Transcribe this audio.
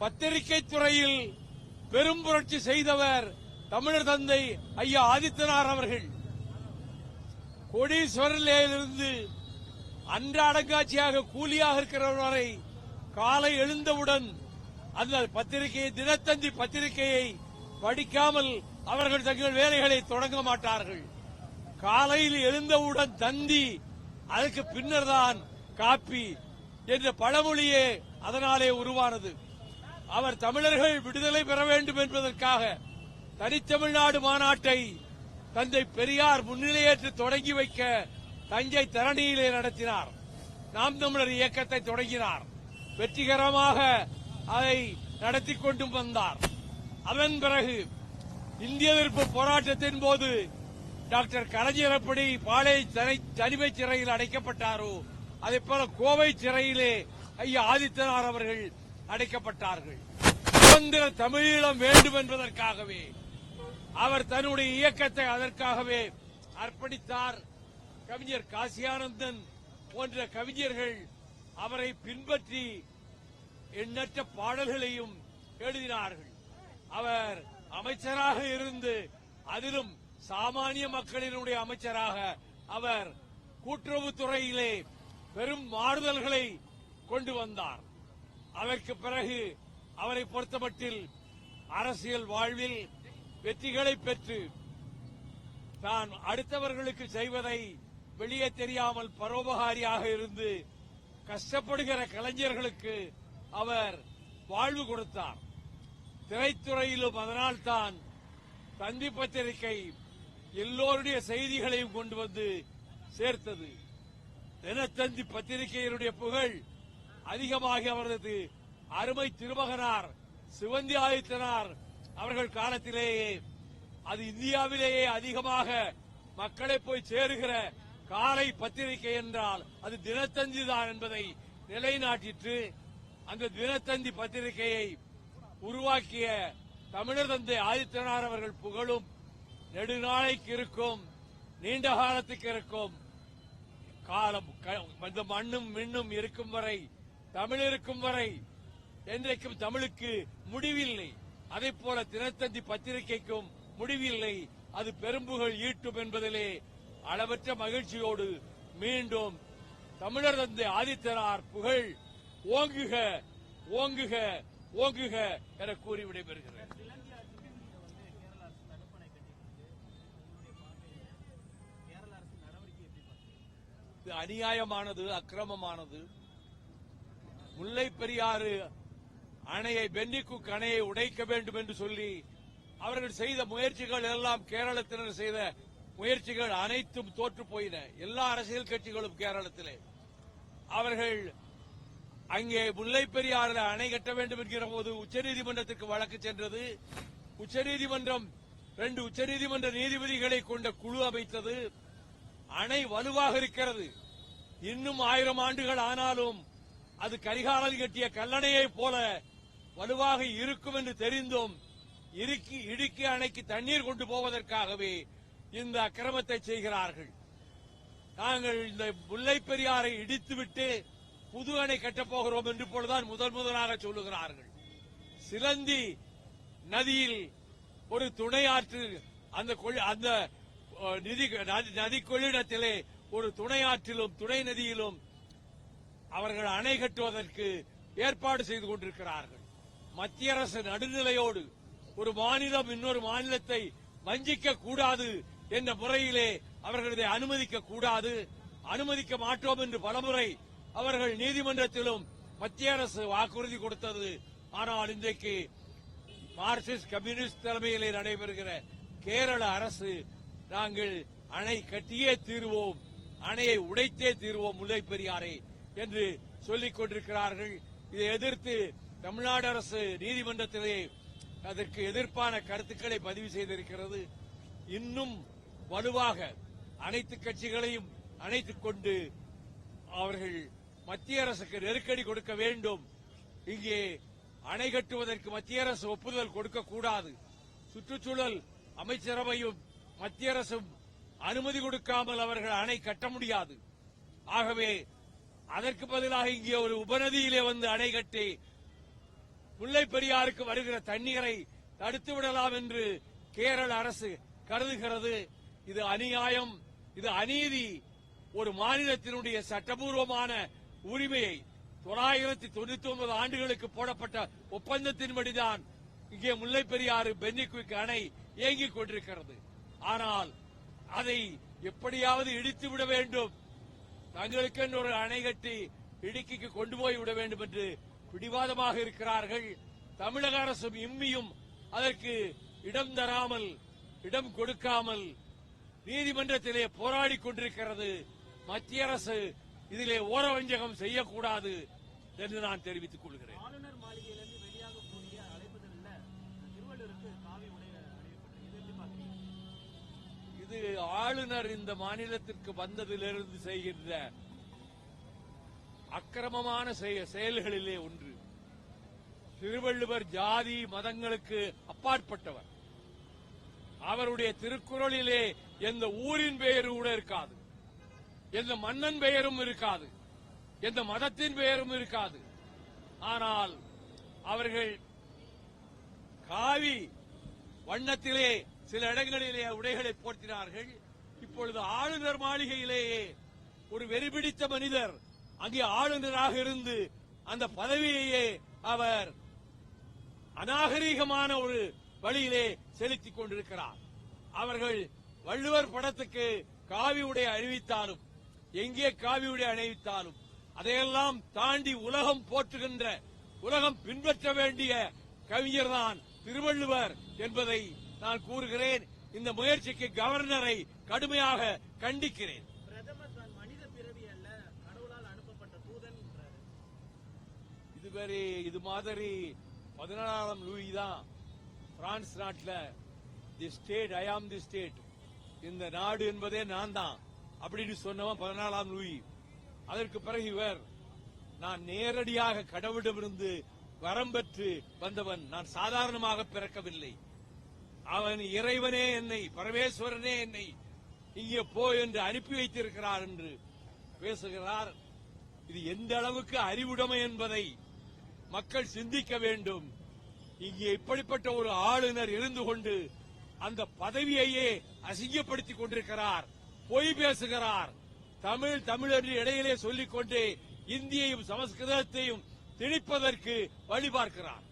பத்திரிகை துறையில் பெரும் புரட்சி செய்தவர் தமிழர் தந்தை ஐயா ஆதித்தனார் அவர்கள். கோடீஸ்வரிலிருந்து அன்றாடங்காட்சியாக கூலியாக இருக்கிறவர் வரை காலை எழுந்தவுடன் அந்த பத்திரிகையை தினத்தந்தி பத்திரிகையை படிக்காமல் அவர்கள் தங்கள் வேலைகளை தொடங்க மாட்டார்கள். காலையில் எழுந்தவுடன் தந்தி அதற்கு பின்னர் தான் காப்பி என்ற பழமொழியே அதனாலே உருவானது. அவர் தமிழர்கள் விடுதலை பெற வேண்டும் என்பதற்காக தனித்தமிழ்நாடு மாநாட்டை தந்தை பெரியார் முன்னிலையேற்று தொடங்கி வைக்க தஞ்சை தரணியிலே நடத்தினார். நாம் தமிழர் இயக்கத்தை தொடங்கினார். வெற்றிகரமாக அதை நடத்தி கொண்டும் வந்தார். அதன் பிறகு இந்திய எதிர்ப்பு போராட்டத்தின் போது டாக்டர் கலைஞர் எப்படி பாளை தனி- தனிமை சிறையில் அடைக்கப்பட்டாரோ அதே போல கோவை சிறையிலே ஐயா ஆதித்தனார் அவர்கள் அடைக்கப்பட்டார்கள். சுதந்திர தமிழீழம் வேண்டும் என்பதற்காகவே அவர் தன்னுடைய இயக்கத்தை அதற்காகவே அர்ப்பணித்தார். கவிஞர் காசியானந்தன் போன்ற கவிஞர்கள் அவரை பின்பற்றி எண்ணற்ற பாடல்களையும் எழுதினார்கள். அவர் அமைச்சராக இருந்து அதிலும் சாமானிய மக்களினுடைய அமைச்சராக அவர் கூட்டுறவுத்துறையிலே பெரும் மாறுதல்களை கொண்டு வந்தார். அதற்கு பிறகு அவரை பொறுத்தமட்டில் அரசியல் வாழ்வில் வெற்றிகளை பெற்று தான் அடுத்தவர்களுக்கு செய்வதை வெளியே தெரியாமல் பரோபகாரியாக இருந்து கஷ்டப்படுகிற கலைஞர்களுக்கு அவர் வாழ்வு கொடுத்தார். திரைத்துறையிலும் அதனால்தான் தந்தி பத்திரிகை எல்லோருடைய செய்திகளையும் கொண்டு வந்து சேர்த்தது. தினத்தந்தி பத்திரிகையினுடைய புகழ் அதிகமாகி அவரது அருமை திருமகனார் சிவந்தி ஆதித்தனார் அவர்கள் காலத்திலேயே அது இந்தியாவிலேயே அதிகமாக மக்களை போய் சேருகிற காலை பத்திரிகை என்றால் அது தினத்தந்தி தான் என்பதை நிலைநாட்டிற்று. அந்த தினத்தந்தி பத்திரிகையை உருவாக்கிய தமிழர் தந்தை ஆதித்தனார் அவர்கள் புகழும் நெடுநாளைக்கு இருக்கும் நீண்ட காலத்துக்கு இருக்கும் காலம் இந்த மண்ணும் மின்னும் இருக்கும் வரை தமிழ் இருக்கும் வரை என்றைக்கும் தமிழுக்கு முடிவில்லை. அதே போல தினத்தந்தி பத்திரிகைக்கும் முடிவில்லை. அது பெரும்புகள் ஈட்டும் என்பதிலே அளவற்ற மகிழ்ச்சியோடு மீண்டும் தமிழர் தந்தை ஆதித்தனார் புகழ் ஓங்குக ஓங்குக ஓங்குக என கூறி விடைபெறுகிறேன். இது அநியாயமானது அக்கிரமமானது முல்லை பெரியாறு அணையை பென்னிக்குக் அணையை உடைக்க வேண்டும் என்று சொல்லி அவர்கள் செய்த முயற்சிகள் எல்லாம் கேரளத்தினர் செய்த முயற்சிகள் அனைத்தும் தோற்று போயின. எல்லா அரசியல் கட்சிகளும் கேரளத்திலே. அவர்கள் அங்கே முல்லை பெரியாறு அணை கட்ட வேண்டும் என்கிற போது உச்சநீதிமன்றத்திற்கு வழக்கு சென்றது. உச்சநீதிமன்றம் ரெண்டு உச்சநீதிமன்ற நீதிபதிகளை கொண்ட குழு அமைத்தது. அணை வலுவாக இருக்கிறது. இன்னும் ஆயிரம் ஆண்டுகள் ஆனாலும் அது கரிகாலன் கட்டிய கல்லணையைப் போல வலுவாக இருக்கும் என்று தெரிந்தும் இறுக்கி இடுக்கி அணைக்கு தண்ணீர் கொண்டு போவதற்காகவே இந்த அக்கிரமத்தை செய்கிறார்கள். நாங்கள் இந்த முல்லை பெரியாரை இடித்துவிட்டு புது அணை கட்டப்போகிறோம் என்று போலதான் முதல் முதலாக சொல்லுகிறார்கள். சிலந்தி நதியில் ஒரு துணை ஆற்று அந்த அந்த நிதி நதி- நதி கொள்ளிடத்திலே ஒரு துணை ஆற்றிலும் துணை நதியிலும் அவர்கள் அணை கட்டுவதற்கு ஏற்பாடு செய்து கொண்டிருக்கிறார்கள். மத்திய அரசு நடுநிலையோடு ஒரு மாநிலம் இன்னொரு மாநிலத்தை வஞ்சிக்க கூடாது என்ற முறையிலே அவர்கள் இதை அனுமதிக்க கூடாது அனுமதிக்க மாட்டோம் என்று பலமுறை அவர்கள் நீதிமன்றத்திலும் மத்திய அரசு வாக்குறுதி கொடுத்தது. ஆனால் இன்றைக்கு மார்க்சிஸ்ட் கம்யூனிஸ்ட் தலைமையிலே நடைபெறுகிற கேரள அரசு நாங்கள் அணை கட்டியே தீருவோம் அணையை உடைத்தே தீருவோம் முல்லை பெரியாரை. என்று சொல்லிக் கொண்டிருக்கிறார்கள். இதை எதிர்த்து தமிழ்நாடு அரசு நீதிமன்றத்திலே அதற்கு எதிர்ப்பான கருத்துக்களை பதிவு செய்திருக்கிறது. இன்னும் வலுவாக அனைத்து கட்சிகளையும் அணைத்துக் கொண்டு அவர்கள் மத்திய அரசுக்கு நெருக்கடி கொடுக்க வேண்டும். இங்கே அணை கட்டுவதற்கு மத்திய அரசு ஒப்புதல் கொடுக்கக்கூடாது சுற்றுச்சூழல் அமைச்சரவையும் மத்திய அரசும் அனுமதி கொடுக்காமல் அவர்கள் அணை கட்ட முடியாது. ஆகவே அதற்கு பதிலாக இங்கே ஒரு உபநதியிலே வந்து அணை கட்டி முல்லை பெரியாருக்கு வருகிற தண்ணீரை தடுத்து விடலாம் என்று கேரள அரசு கருதுகிறது. இது அநியாயம். இது அநீதி. ஒரு மாநிலத்தினுடைய சட்டபூர்வமான உரிமையை தொள்ளாயிரத்தி தொண்ணூத்தி ஒன்பது ஆண்டுகளுக்கு போடப்பட்ட ஒப்பந்தத்தின்படிதான் இங்கே முல்லை பெரியாறு பென்னிக்குவிக் அணை இயங்கிக் கொண்டிருக்கிறது. ஆனால் அதை எப்படியாவது இடித்து விட வேண்டும் தங்களுக்கென்று ஒரு அணை கட்டி இடுக்கிக்கு கொண்டு போய் விட வேண்டும் என்று பிடிவாதமாக இருக்கிறார்கள். தமிழக அரசும் இம்மியும் அதற்கு இடம் தராமல் இடம் கொடுக்காமல் நீதிமன்றத்திலே போராடிக் கொண்டிருக்கிறது. மத்திய அரசு இதிலே ஓரவஞ்சகம் செய்யக்கூடாது என்று நான் தெரிவித்துக் கொள்கிறேன் ஆளுநர் மாளிகையிலிருந்து வெளியாகக்கூடிய அழைப்புதல்ல திருவள்ளூருக்கு காவி உடை அணிவிப்பட்டது இது எப்படி பாக்குறீங்க இது ஆளுநர் இந்த மாநிலத்திற்கு வந்ததிலிருந்து செய்கின்ற அக்கிரமமான செயல்களிலே ஒன்று. திருவள்ளுவர் ஜாதி மதங்களுக்கு அப்பாற்பட்டவர். அவருடைய திருக்குறளிலே எந்த ஊரின் பெயரும் கூட இருக்காது. எந்த மன்னன் பெயரும் இருக்காது. எந்த மதத்தின் பெயரும் இருக்காது. ஆனால் அவர்கள் காவி வண்ணத்திலே சில இடங்களிலே உடைகளை போர்த்தினார்கள். இப்பொழுது ஆளுநர் மாளிகையிலேயே ஒரு வெறிபிடித்த மனிதர் அங்கே ஆளுநராக இருந்து அந்த பதவியையே அவர் அநாகரீகமான ஒரு வழியிலே செலுத்திக் கொண்டிருக்கிறார். அவர்கள் வள்ளுவர் படத்துக்கு காவி உடை அணிவித்தாலும் எங்கே காவி உடை அணிவித்தாலும் அதையெல்லாம் தாண்டி உலகம் போற்றுகின்ற உலகம் பின்பற்ற வேண்டிய கவிஞர்தான் திருவள்ளுவர் என்பதை நான் கூறுகிறேன் இந்த முயற்சிக்கு கவர்னரை கடுமையாக கண்டிக்கிறேன். இதுவரை இது மாதிரி பதினாறாம் லூயி தான் பிரான்ஸ் நாட்டில் தி ஸ்டேட் ஐ ஆம் தி ஸ்டேட். இந்த நாடு என்பதே நான் தான் அப்படின்னு சொன்னவன் பதினாலாம் லூயி. அதற்கு பிறகு இவர் நான் நேரடியாக கடவுளிடமிருந்து வரம் பெற்று வந்தவன் நான் சாதாரணமாக பிறக்கவில்லை. அவன் இறைவனே என்னை பரமேஸ்வரனே என்னை இங்கே போ என்று அனுப்பி வைத்திருக்கிறார் என்று பேசுகிறார். இது எந்த அளவுக்கு அறிவுடைமை என்பதை மக்கள் சிந்திக்க வேண்டும். இங்கே இப்படிப்பட்ட ஒரு ஆளுநர் இருந்து கொண்டு அந்த பதவியையே அசிங்கப்படுத்திக் கொண்டிருக்கிறார். பொய் பேசுகிறார். தமிழ் தமிழ் என்று இடையிலே சொல்லிக்கொண்டே இந்தியையும் சமஸ்கிருதத்தையும் திணிப்பதற்கு வழிபார்க்கிறார்.